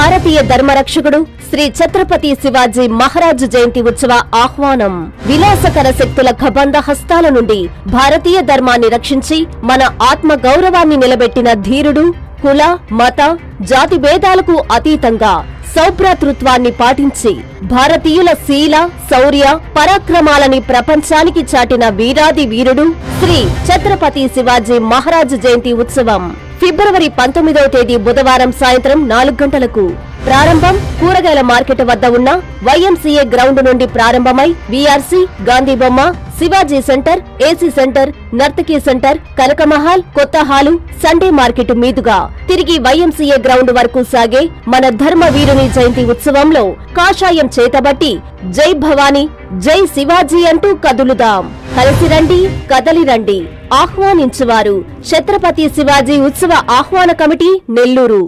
భారతీయ ధర్మరక్షకుడు శ్రీ ఛత్రపతి శివాజీ మహారాజు జయంతి ఉత్సవ ఆహ్వానం. విలాసకర శక్తుల కబంధ హస్తాల నుండి భారతీయ ధర్మాన్ని రక్షించి మన ఆత్మ గౌరవాన్ని నిలబెట్టిన ధీరుడు కుల మత జాతి భేదాలకు అతీతంగా సౌభ్రాతృత్వాన్ని పాటించి భారతీయుల శీల శౌర్య పరాక్రమాలని ప్రపంచానికి చాటిన వీరాది వీరుడు శ్రీ ఛత్రపతి శివాజీ మహారాజు జయంతి ఉత్సవం. ఫిబ్రవరి పంతొమ్మిదవ తేదీ బుధవారం సాయంత్రం నాలుగు గంటలకు ప్రారంభం కూరగాయల మార్కెట్ వద్ద ఉన్న వైఎంసీఏ గ్రౌండ్ నుండి ప్రారంభమై వీఆర్సీ గాంధీ బొమ్మ Shivaji centre AC centre Nartaki centre Kanakamahal కొత్త హాలు సండే మార్కెట్ మీదుగా తిరిగి వైఎంసీఏ గ్రౌండ్ వరకు సాగే మన ధర్మ వీరుని జయంతి ఉత్సవంలో కాషాయం చేతబట్టి జై భవానీ జై శివాజీ అంటూ కదులుదాం. కలిసి రండి కదలి రండి. ఆహ్వానించువారు ఛత్రపతి శివాజీ ఉత్సవ ఆహ్వాన కమిటీ నెల్లూరు.